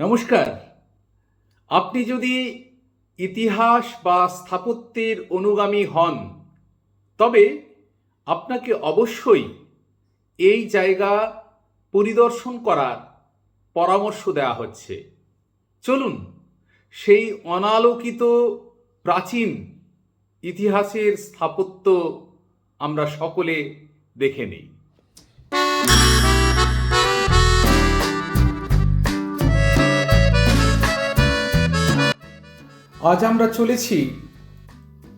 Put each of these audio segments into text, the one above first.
নমস্কার। আপনি যদি ইতিহাস বা স্থাপত্যের অনুগামী হন, তবে আপনাকে অবশ্যই এই জায়গা পরিদর্শন করার পরামর্শ দেওয়া হচ্ছে। চলুন, সেই অনালোকিত প্রাচীন ইতিহাসের স্থাপত্য আমরা সকলে দেখে নিই। আজ আমরা চলেছি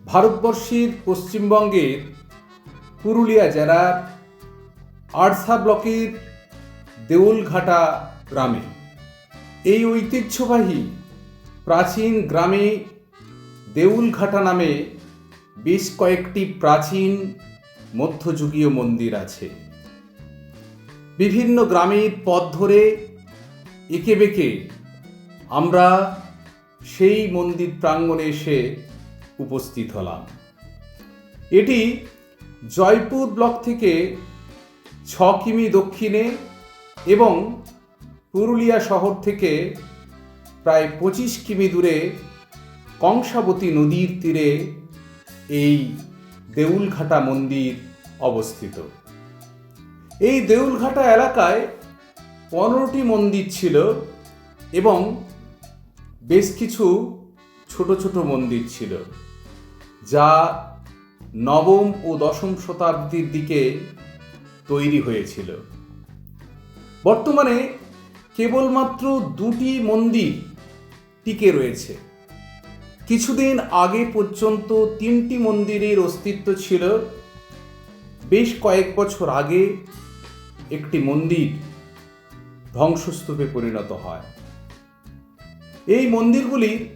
ভারতবর্ষের পশ্চিমবঙ্গের পুরুলিয়া জেলার আরসা ব্লকের দেউলঘাটা গ্রামে। এই ঐতিহ্যবাহী প্রাচীন গ্রামে দেউলঘাটা নামে বেশ কয়েকটি প্রাচীন মধ্যযুগীয় মন্দির আছে। বিভিন্ন গ্রামের পথ ধরে এঁকে বেঁকে আমরা সেই মন্দির প্রাঙ্গণে এসে উপস্থিত হলাম। এটি জয়পুর ব্লক থেকে ছ কিমি দক্ষিণে এবং পুরুলিয়া শহর থেকে প্রায় পঁচিশ কিমি দূরে কংসাবতী নদীর তীরে এই দেউলঘাটা মন্দির অবস্থিত। এই দেউলঘাটা এলাকায় পনেরোটি মন্দির ছিল এবং বেশ কিছু ছোট ছোট মন্দির ছিল, যা নবম ও দশম শতাব্দীর দিকে তৈরি হয়েছিল। বর্তমানে কেবলমাত্র দুটি মন্দির টিকে রয়েছে। কিছুদিন আগে পর্যন্ত তিনটি মন্দিরের অস্তিত্ব ছিল, বেশ কয়েক বছর আগে একটি মন্দির ধ্বংসস্তূপে পরিণত হয়। এই মন্দিরগুলি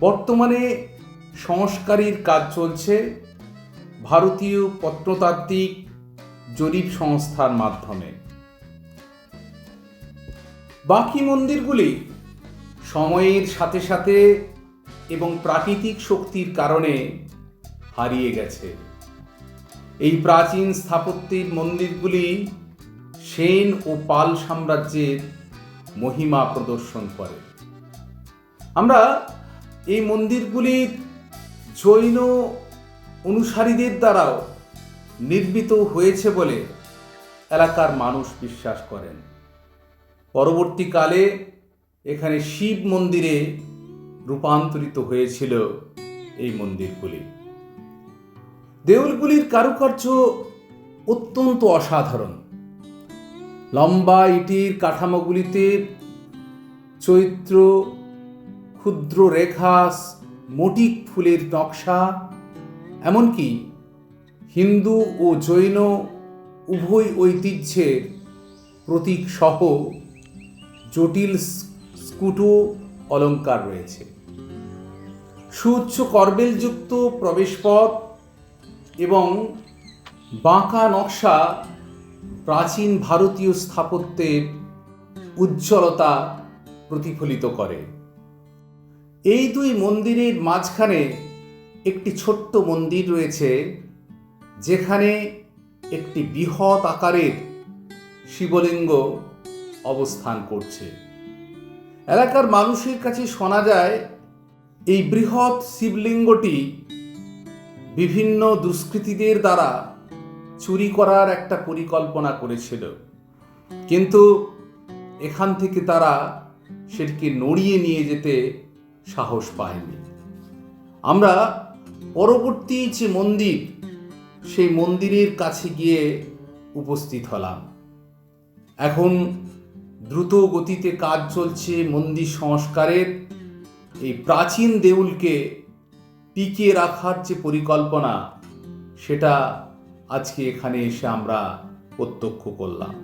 বর্তমানে সংস্কারের কাজ চলছে। ভারতীয় প্রত্নতাত্ত্বিক জরিপ সংস্থার মাধ্যমে। বাকি মন্দিরগুলি সময়ের সাথে সাথে এবং প্রাকৃতিক শক্তির কারণে হারিয়ে গেছে। এই প্রাচীন স্থাপত্যের মন্দিরগুলি সেন ও পাল সাম্রাজ্যের মহিমা প্রদর্শন করে। আমরা এই মন্দিরগুলির জৈন অনুসারীদের দ্বারাও নির্মিত হয়েছে বলে এলাকার মানুষ বিশ্বাস করেন। পরবর্তীকালে এখানে শিব মন্দিরে রূপান্তরিত হয়েছিল এই মন্দিরগুলি। দেউলগুলির কারুকার্য অত্যন্ত অসাধারণ। লম্বা ইটির কাঠামোগুলিতে চৈত্র ক্ষুদ্র রেখা, মোটিক ফুলের নকশা, এমনকি হিন্দু ও জৈন উভয় ঐতিহ্যের প্রতীক সহ জটিল স্কুটো অলঙ্কার রয়েছে। সুউচ্চ করবেলযুক্ত প্রবেশপথ এবং বাঁকা নকশা প্রাচীন ভারতীয় স্থাপত্যের উজ্জ্বলতা প্রতিফলিত করে। এই দুই মন্দিরের মাঝখানে একটি ছোট্ট মন্দির রয়েছে, যেখানে একটি বৃহৎ আকারের শিবলিঙ্গ অবস্থান করছে। এলাকার মানুষের কাছে শোনা যায়, এই বৃহৎ শিবলিঙ্গটি বিভিন্ন দুষ্কৃতীদের দ্বারা চুরি করার একটা পরিকল্পনা করেছিল। কিন্তু এখান থেকে তারা সেটিকে নড়িয়ে নিয়ে যেতে সাহস পায়নি আমরা পরবর্তী যে মন্দির, সেই মন্দিরের কাছে গিয়ে উপস্থিত হলাম। এখন দ্রুত গতিতে কাজ চলছে মন্দির সংস্কারের। এই প্রাচীন দেউলকে টিকিয়ে রাখার যে পরিকল্পনা, সেটা আজকে এখানে এসে আমরা প্রত্যক্ষ করলাম।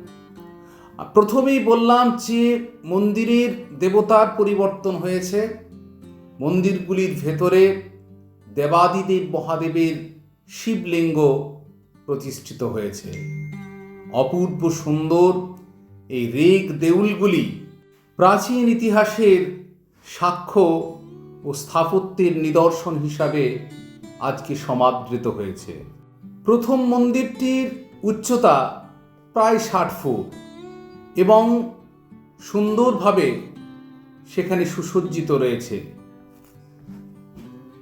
প্রথমেই বললাম যে মন্দিরের দেবতার পরিবর্তন হয়েছে। মন্দিরগুলির ভেতরে দেবাদিদেব মহাদেবের শিবলিঙ্গ প্রতিষ্ঠিত হয়েছে। অপূর্ব সুন্দর এই রেগ দেউলগুলি প্রাচীন ইতিহাসের সাক্ষ্য ও স্থাপত্যের নিদর্শন হিসাবে আজকে সমাদৃত হয়েছে। প্রথম মন্দিরটির উচ্চতা প্রায় ষাট ফুট এবং সুন্দরভাবে সেখানে সুসজ্জিত রয়েছে।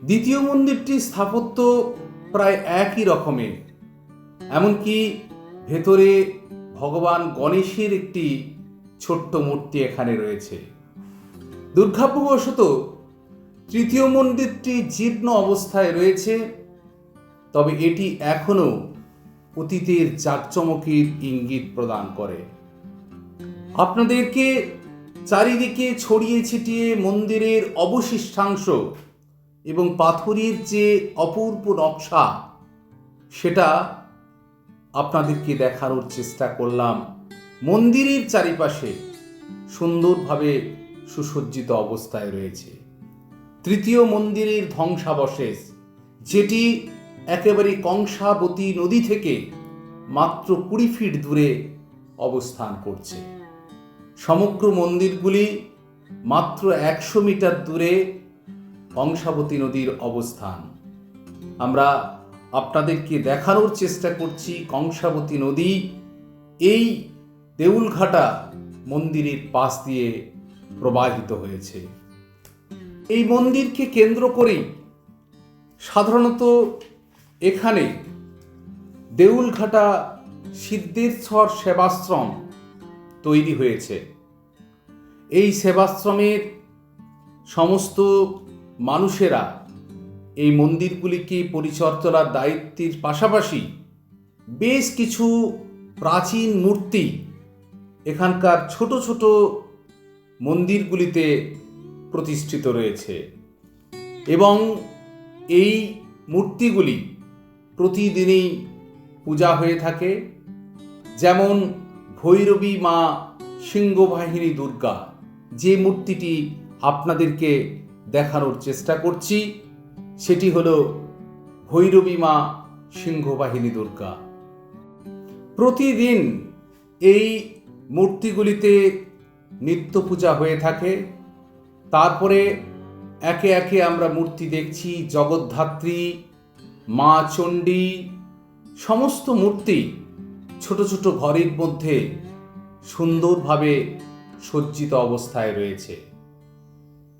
দ্বিতীয় মন্দিরটির স্থাপত্য প্রায় একই রকমের, এমনকি ভেতরে ভগবান গণেশের একটি ছোট্ট মূর্তি এখানে রয়েছে। দুর্ভাগ্যবশত তৃতীয় মন্দিরটি জীর্ণ অবস্থায় রয়েছে, তবে এটি এখনও অতীতের জাঁকজমকের ইঙ্গিত প্রদান করে। আপনাদেরকে চারিদিকে ছড়িয়ে ছিটিয়ে মন্দিরের অবশিষ্টাংশ এবং পাথরের যে অপূর্ব নকশা, সেটা আপনাদেরকে দেখানোর চেষ্টা করলাম। মন্দিরের চারিপাশে সুন্দরভাবে সুসজ্জিত অবস্থায় রয়েছে। তৃতীয় মন্দিরের ধ্বংসাবশেষ, যেটি একেবারে কংসাবতী নদী থেকে মাত্র কুড়ি ফিট দূরে অবস্থান করছে। সমগ্র মন্দিরগুলি মাত্র একশো মিটার দূরে কংসাবতী নদীর অবস্থান। আমরা আপনাদেরকে দেখানোর চেষ্টা করছি কংসাবতী নদী, এই দেউলঘাটা মন্দিরের পাশ দিয়ে প্রবাহিত হয়েছে। এই মন্দিরকে কেন্দ্র করেই সাধারণত এখানে দেউলঘাটা সিদ্ধেশ্বর সেবাশ্রম তৈরি হয়েছে। এই সেবাশ্রমের সমস্ত মানুষেরা এই মন্দিরগুলিকে পরিচর্যার দায়িত্বের পাশাপাশি বেশ কিছু প্রাচীন মূর্তি এখানকার ছোট ছোট মন্দিরগুলিতে প্রতিষ্ঠিত রয়েছে এবং এই মূর্তিগুলি প্রতিদিনই পূজা হয়ে থাকে। যেমন ভৈরবী মা সিংহবাহিনী দুর্গা, যে মূর্তিটি আপনাদেরকে দেখানোর চেষ্টা করছি। সেটি হল ভৈরবী মা সিংহবাহিনী দুর্গা। প্রতিদিন এই মূর্তিগুলিতে নিত্য পূজা হয়ে থাকে। তারপরে একে একে আমরা মূর্তি দেখছি, জগদ্ধাত্রী, মা চণ্ডী, সমস্ত মূর্তি ছোট ছোট ঘরের মধ্যে সুন্দরভাবে সজ্জিত অবস্থায় রয়েছে।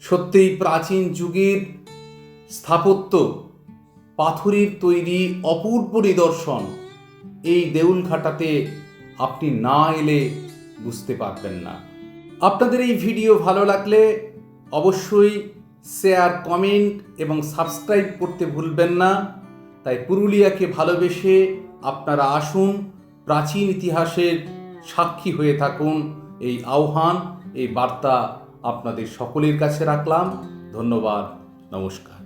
সত্যিই প্রাচীন যুগের স্থাপত্য, পাথরের তৈরি অপূর্ব নিদর্শন, এই দেউলঘাটাতে আপনি না এলে বুঝতে পারবেন না। আপনাদের এই ভিডিও ভালো লাগলে অবশ্যই শেয়ার কমেন্ট এবং সাবস্ক্রাইব করতে ভুলবেন না। তাই পুরুলিয়াকে ভালোবেসে আপনারা আসুন, প্রাচীন ইতিহাসের সাক্ষী হয়ে থাকুন। এই আহ্বান, এই বার্তা আপনাদের সকলের কাছে রাখলাম। ধন্যবাদ। নমস্কার।